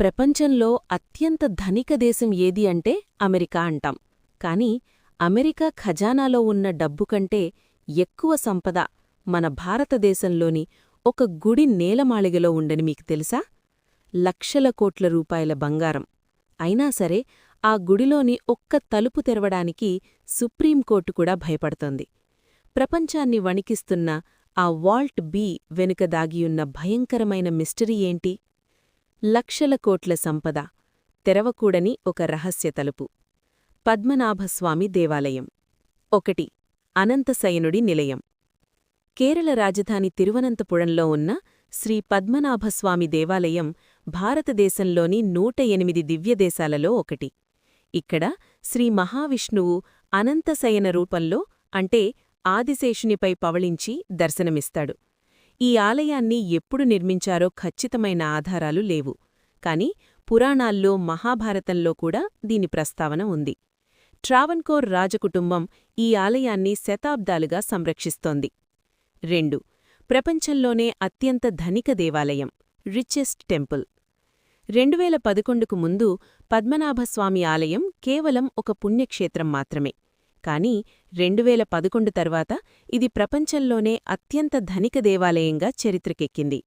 ప్రపంచంలో అత్యంత ధనిక దేశం ఏది అంటే అమెరికా అంటాం. కాని అమెరికా ఖజానాలో ఉన్న డబ్బు కంటే ఎక్కువ సంపద మన భారతదేశంలోని ఒక గుడి నేలమాళిగలో ఉండని మీకు తెలుసా? లక్షల కోట్ల రూపాయల బంగారం. అయినా సరే ఆ గుడిలోని ఒక్క తలుపు తెరవడానికి సుప్రీంకోర్టు కూడా భయపడుతోంది. ప్రపంచాన్ని వణికిస్తున్న ఆ వాల్ట్ బీ వెనుక దాగియున్న భయంకరమైన మిస్టరీ ఏంటి? లక్షల కోట్ల సంపద తెరవకూడని ఒక రహస్య తలుపు. పద్మనాభస్వామి దేవాలయం. ఒకటి అనంతశయనుడి నిలయం. కేరళ రాజధాని తిరువనంతపురంలో ఉన్న శ్రీ పద్మనాభస్వామి దేవాలయం భారతదేశంలోని నూట ఎనిమిది దివ్యదేశాలలో ఒకటి. ఇక్కడ శ్రీ మహావిష్ణువు అనంతశయన రూపంలో అంటే ఆదిశేషునిపై పవళించి దర్శనమిస్తాడు. ఈ ఆలయాన్ని ఎప్పుడు నిర్మించారో ఖచ్చితమైన ఆధారాలు లేవు. కాని పురాణాల్లో మహాభారతంలో కూడా దీని ప్రస్తావన ఉంది. ట్రావన్కోర్ రాజకుటుంబం ఈ ఆలయాన్ని శతాబ్దాలుగా సంరక్షిస్తోంది. రెండు. ప్రపంచంలోనే అత్యంత ధనిక దేవాలయం రిచెస్ట్ టెంపుల్ రెండువేల పదకొండుకు ముందు పద్మనాభస్వామి ఆలయం కేవలం ఒక పుణ్యక్షేత్రం మాత్రమే. కానీ రెండువేల పదకొండు తర్వాత ఇది ప్రపంచంలోనే అత్యంత ధనిక దేవాలయంగా చరిత్రకెక్కింది.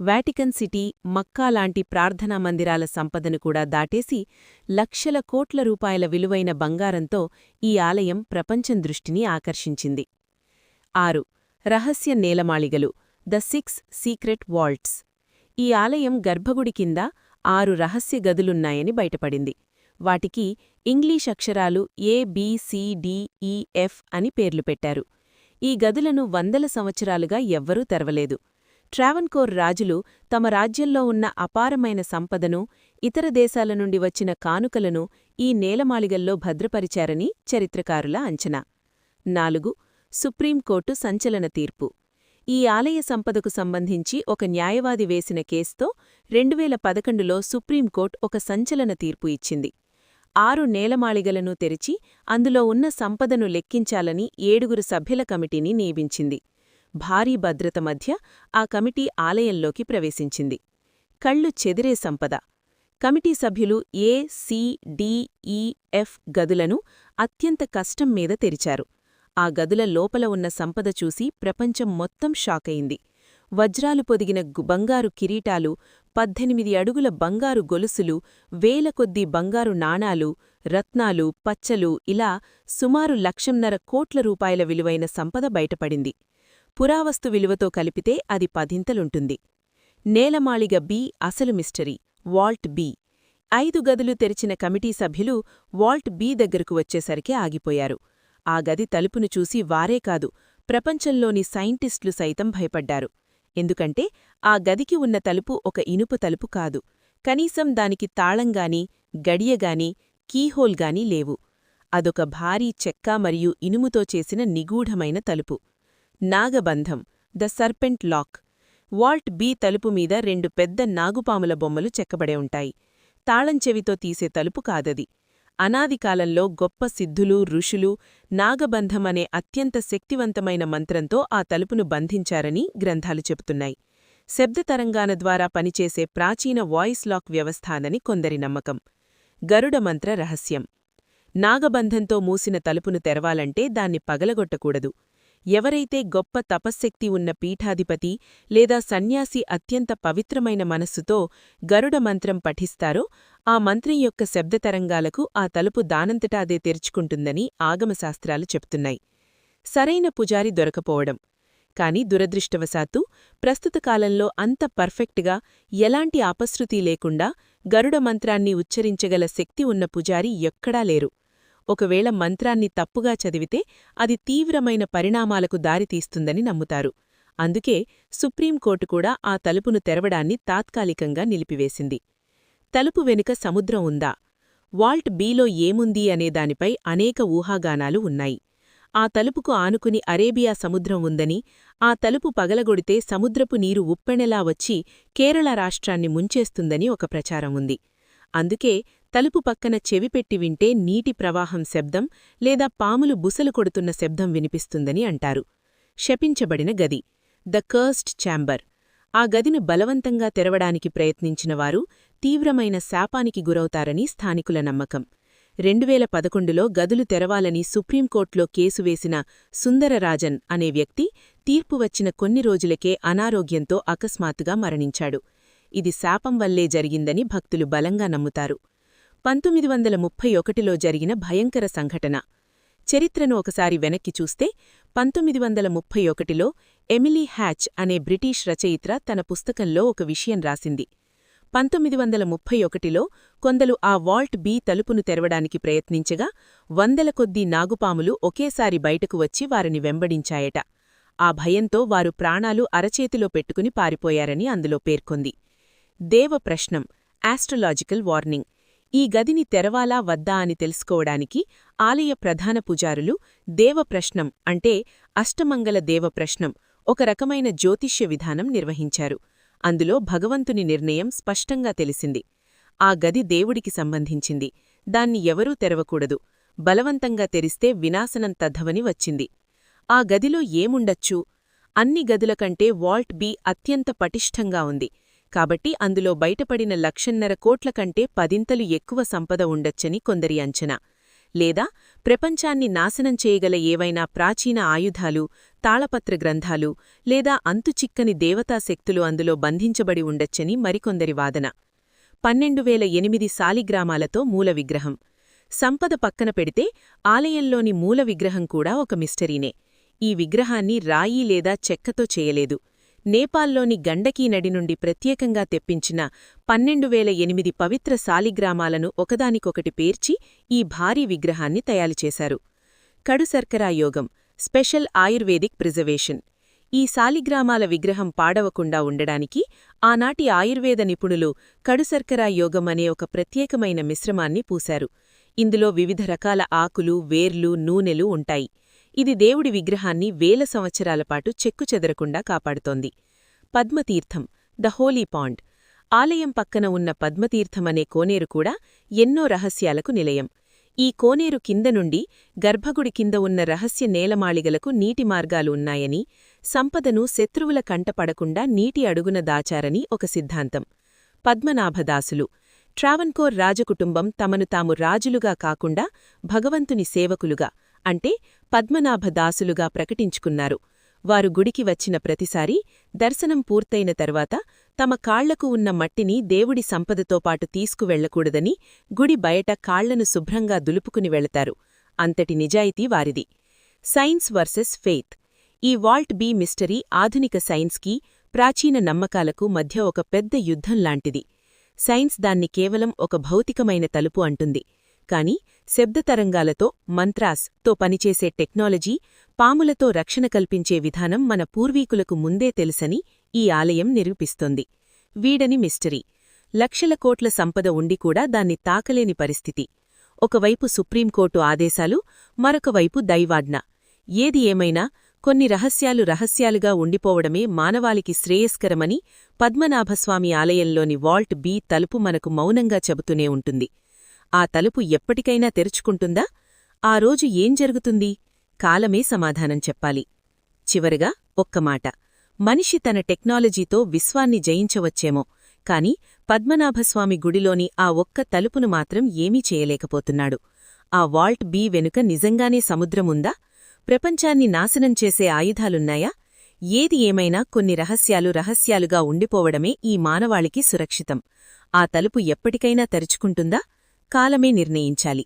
వాటికన్ సిటీ మక్కా లాంటి ప్రార్థనా మందిరాల సంపదను కూడా దాటేసి లక్షల కోట్ల రూపాయల విలువైన బంగారంతో ఈ ఆలయం ప్రపంచం దృష్టిని ఆకర్షించింది. ఆరు. రహస్య నేలమాళిగలు ద సిక్స్ సీక్రెట్ వాల్ట్స్. ఈ ఆలయం గర్భగుడి కింద ఆరు రహస్య గదులున్నాయని బయటపడింది. వాటికి ఇంగ్లీష్ అక్షరాలు ఏ సి డి ఎఫ్ అని పేర్లు పెట్టారు. ఈ గదులను వందల సంవత్సరాలుగా ఎవ్వరూ తెరవలేదు. ట్రావన్కోర్ రాజులు తమ రాజ్యంలో ఉన్న అపారమైన సంపదను ఇతర దేశాల నుండి వచ్చిన కానుకలను ఈ నేలమాళిగల్లో భద్రపరిచారని చరిత్రకారుల అంచనా. నాలుగు సుప్రీంకోర్టు సంచలన తీర్పు. ఈ ఆలయ సంపదకు సంబంధించి ఒక న్యాయవాది వేసిన కేసుతో రెండువేల పదకొండులో సుప్రీంకోర్టు ఒక సంచలన తీర్పు ఇచ్చింది. ఆరు నేలమాళిగలను తెరిచి అందులో ఉన్న సంపదను లెక్కించాలని ఏడుగురు సభ్యుల కమిటీని నియమించింది. భారీ భద్రత మధ్య ఆ కమిటీ ఆలయంలోకి ప్రవేశించింది. కళ్ళు చెదిరే సంపద. కమిటీ సభ్యులు A CDEF D E F గదులను అత్యంత కష్టం మీద తెరిచారు. ఆ గదుల లోపల ఉన్న సంపద చూసి ప్రపంచం మొత్తం షాకయింది. వజ్రాలు పొదిగిన బంగారు కిరీటాలు పద్దెనిమిది అడుగుల బంగారు గొలుసులు వేల కొద్దీ బంగారు నాణాలు రత్నాలు పచ్చలు ఇలా సుమారు లక్షన్నర కోట్ల రూపాయల విలువైన సంపద బయటపడింది. పురావస్తు విలువతో కలిపితే అది పదింతలుంటుంది. నేలమాళిగ బి అసలు మిస్టరీ వాల్ట్ బి. ఐదు గదులు తెరిచిన కమిటీ సభ్యులు వాల్ట్ బి దగ్గరకు వచ్చేసరికి ఆగిపోయారు. ఆ గది తలుపును చూసి వారే కాదు ప్రపంచంలోని సైంటిస్టులు సైతం భయపడ్డారు. ఎందుకంటే ఆ గదికి ఉన్న తలుపు ఒక ఇనుపు తలుపు కాదు. కనీసం దానికి తాళంగాని గడియగాని కీహోల్గాని లేవు. అదొక భారీ చెక్క మరియు ఇనుముతో చేసిన నిగూఢమైన తలుపు. నాగబంధం the serpent lock. Vault B తలుపు మీద రెండు పెద్ద నాగుపాముల బొమ్మలు చెక్కబడే ఉంటాయి. తాళంచెవితో తీసే తలుపు కాదది. అనాదికాలంలో గొప్ప సిద్ధులు ఋషులు నాగబంధమనే అత్యంత శక్తివంతమైన మంత్రంతో ఆ తలుపును బంధించారని గ్రంథాలు చెబుతున్నాయి. శబ్దతరంగాన ద్వారా పనిచేసే ప్రాచీన వాయిస్ లాక్ వ్యవస్థానని కొందరి నమ్మకం. గరుడ మంత్ర రహస్యం. నాగబంధంతో మూసిన తలుపును తెరవాలంటే దాన్ని పగలగొట్టకూడదు. ఎవరైతే గొప్ప తపశ్శక్తి ఉన్న పీఠాధిపతి లేదా సన్యాసి అత్యంత పవిత్రమైన మనస్సుతో గరుడ మంత్రం పఠిస్తారో ఆ మంత్రి యొక్క శబ్దతరంగాలకు ఆ తలుపు దానంతటా అదే తెరుచుకుంటుందని ఆగమశాస్త్రాలు చెప్తున్నాయి. సరైన పుజారి దొరకపోవడం. కాని దురదృష్టవశాత్తు ప్రస్తుత కాలంలో అంత పర్ఫెక్ట్గా ఎలాంటి అపశృతి లేకుండా గరుడ మంత్రాన్ని ఉచ్చరించగల శక్తి ఉన్న పుజారి ఎక్కడా లేరు. ఒకవేళ మంత్రాన్ని తప్పుగా చదివితే అది తీవ్రమైన పరిణామాలకు దారితీస్తుందని నమ్ముతారు. అందుకే సుప్రీంకోర్టు కూడా ఆ తలుపును తెరవడాన్ని తాత్కాలికంగా నిలిపివేసింది. తలుపు వెనుక సముద్రం ఉందా? వాల్ట్ బీలో ఏముంది అనేదానిపై అనేక ఊహాగానాలు ఉన్నాయి. ఆ తలుపుకు ఆనుకుని అరేబియా సముద్రం ఉందని ఆ తలుపు పగలగొడితే సముద్రపు నీరు ఉప్పెణెలా వచ్చి కేరళ రాష్ట్రాన్ని ముంచేస్తుందని ఒక ప్రచారం ఉంది. అందుకే తలుపు పక్కన చెవిపెట్టి వింటే నీటి ప్రవాహం శబ్దం లేదా పాములు బుసలు కొడుతున్న శబ్దం వినిపిస్తుందని అంటారు. శపించబడిన గది. The cursed chamber. ఆ గదిని బలవంతంగా తెరవడానికి ప్రయత్నించినవారు తీవ్రమైన శాపానికి గురవుతారని స్థానికుల నమ్మకం. రెండువేల పదకొండులో గదులు తెరవాలని సుప్రీంకోర్టులో కేసు వేసిన సుందరరాజన్ అనే వ్యక్తి తీర్పు వచ్చిన కొన్ని రోజులకే అనారోగ్యంతో అకస్మాత్తుగా మరణించాడు. ఇది శాపం వల్లే జరిగిందని భక్తులు బలంగా నమ్ముతారు. పంతొమ్మిది వందల ముప్పై ఒకటిలో జరిగిన భయంకర సంఘటన. చరిత్రను ఒకసారి వెనక్కి చూస్తే పంతొమ్మిది వందల ముప్పై ఒకటిలో ఎమిలీ హ్యాచ్ అనే బ్రిటీష్ రచయిత్ర తన పుస్తకంలో ఒక విషయం రాసింది. పంతొమ్మిది వందల ముప్పై ఒకటిలో కొందరు ఆ వాల్ట్ బి తలుపును తెరవడానికి ప్రయత్నించగా వందల కొద్దీ నాగుపాములు ఒకేసారి బయటకు వచ్చి వారిని వెంబడించాయట. ఆ భయంతో వారు ప్రాణాలు అరచేతిలో పెట్టుకుని పారిపోయారని అందులో పేర్కొంది. దేవ ప్రశ్నం ఆస్ట్రలాజికల్ వార్నింగ్. ఈ గదిని తెరవాలా వద్దా అని తెలుసుకోవడానికి ఆలయ ప్రధాన పూజారులు దేవప్రశ్నం అంటే అష్టమంగళ దేవప్రశ్నం ఒక రకమైన జ్యోతిష్య విధానం నిర్వహించారు. అందులో భగవంతుని నిర్ణయం స్పష్టంగా తెలిసింది. ఆ గది దేవుడికి సంబంధించింది. దాన్ని ఎవరూ తెరవకూడదు. బలవంతంగా తెరిస్తే వినాశనం తద్ధవని వచ్చింది. ఆ గదిలో ఏముండచ్చు? అన్ని గదుల కంటే వాల్ట్ బి అత్యంత పటిష్టంగా ఉంది. కాబట్టి అందులో బయటపడిన లక్షన్నర కోట్ల కంటే పదింతలు ఎక్కువ సంపద ఉండొచ్చని కొందరి అంచనా. లేదా ప్రపంచాన్ని నాశనం చేయగల ఏవైనా ప్రాచీన ఆయుధాలు తాళపత్ర గ్రంథాలు లేదా అంతుచిక్కని దేవతాశక్తులు అందులో బంధించబడి ఉండొచ్చని మరికొందరి వాదన. పన్నెండు వేల ఎనిమిది సాలిగ్రామాలతో మూల విగ్రహం. సంపద పక్కన పెడితే ఆలయంలోని మూల విగ్రహం కూడా ఒక మిస్టరీనే. ఈ విగ్రహాన్ని రాయి లేదా చెక్కతో చేయలేదు. నేపాల్లోని గండకీ నడి నుండి ప్రత్యేకంగా తెప్పించిన పన్నెండు వేల ఎనిమిది పవిత్ర సాలిగ్రామాలను ఒకదానికొకటి పేర్చి ఈ భారీ విగ్రహాన్ని తయారుచేశారు కడుసర్కరా యోగం స్పెషల్ ఆయుర్వేదిక్ ప్రిజర్వేషన్. ఈ సాలిగ్రామాల విగ్రహం పాడవకుండా ఉండడానికి ఆనాటి ఆయుర్వేద నిపుణులు కడుసర్కరా యోగం అనే ఒక ప్రత్యేకమైన మిశ్రమాన్ని పూశారు. ఇందులో వివిధ రకాల ఆకులు వేర్లు నూనెలు ఉంటాయి. ఇది దేవుడి విగ్రహాన్ని వేల సంవత్సరాల పాటు చెక్కుచెదరకుండా కాపాడుతోంది. Padmatheertham the holy pond. ఆలయం పక్కన ఉన్న పద్మతీర్థమనే కోనేరు కూడా ఎన్నో రహస్యాలకు నిలయం. ఈ కోనేరు కింద నుండి గర్భగుడి కింద ఉన్న రహస్య నేలమాళిగలకు నీటి మార్గాలు ఉన్నాయని సంపదను శత్రువుల కంటపడకుండా నీటి అడుగున దాచారని ఒక సిద్ధాంతం. పద్మనాభదాసులు ట్రావన్కోర్ రాజకుటుంబం తమను తాము రాజులుగా కాకుండా భగవంతుని సేవకులుగా అంటే పద్మనాభదాసులుగా ప్రకటించుకున్నారు. వారు గుడికి వచ్చిన ప్రతిసారీ దర్శనం పూర్తయిన తర్వాత తమ కాళ్ళకు ఉన్న మట్టిని దేవుడి సంపదతో పాటు తీసుకువెళ్ళకూడదని గుడి బయట కాళ్ళను శుభ్రంగా దులుపుకుని వెళతారు. అంతటి నిజాయితీ వారిది. Science versus faith. ఈ వాల్ట్ బీ మిస్టరీ ఆధునిక సైన్స్కి ప్రాచీన నమ్మకాలకు మధ్య ఒక పెద్ద యుద్ధం లాంటిది. సైన్స్ దాన్ని కేవలం ఒక భౌతికమైన తలుపు అంటుంది. కాని శబ్దతరంగాలతో మంత్రాస్తో పనిచేసే టెక్నాలజీ పాములతో రక్షణ కల్పించే విధానం మన పూర్వీకులకు ముందే తెలుసని ఈ ఆలయం నిరూపిస్తోంది. వీడని మిస్టరీ. లక్షల కోట్ల సంపద ఉండి కూడా దాన్ని తాకలేని పరిస్థితి. ఒకవైపు సుప్రీంకోర్టు ఆదేశాలు మరొకవైపు దైవాజ్ఞ. ఏది ఏమైనా కొన్ని రహస్యాలు రహస్యాలుగా ఉండిపోవడమే మానవాళికి శ్రేయస్కరమని పద్మనాభస్వామి ఆలయంలోని వాల్ట్ బి తలుపు మనకు మౌనంగా చెబుతూనే ఉంటుంది. ఆ తలుపు ఎప్పటికైనా తెరుచుకుంటుందా? ఆ రోజు ఏం జరుగుతుంది? కాలమే సమాధానం చెప్పాలి. చివరగా ఒక్క మాట. మనిషి తన టెక్నాలజీతో విశ్వాన్ని జయించవచ్చేమో కాని పద్మనాభస్వామి గుడిలోని ఆ ఒక్క తలుపును మాత్రం ఏమీ చేయలేకపోతున్నాడు. ఆ వాల్ట్ బీ వెనుక నిజంగానే సముద్రముందా? ప్రపంచాన్ని నాశనం చేసే ఆయుధాలున్నాయా? ఏది ఏమైనా కొన్ని రహస్యాలు రహస్యాలుగా ఉండిపోవడమే ఈ మానవాళికి సురక్షితం. ఆ తలుపు ఎప్పటికైనా తెరుచుకుంటుందా? కాలమే నిర్ణయించాలి.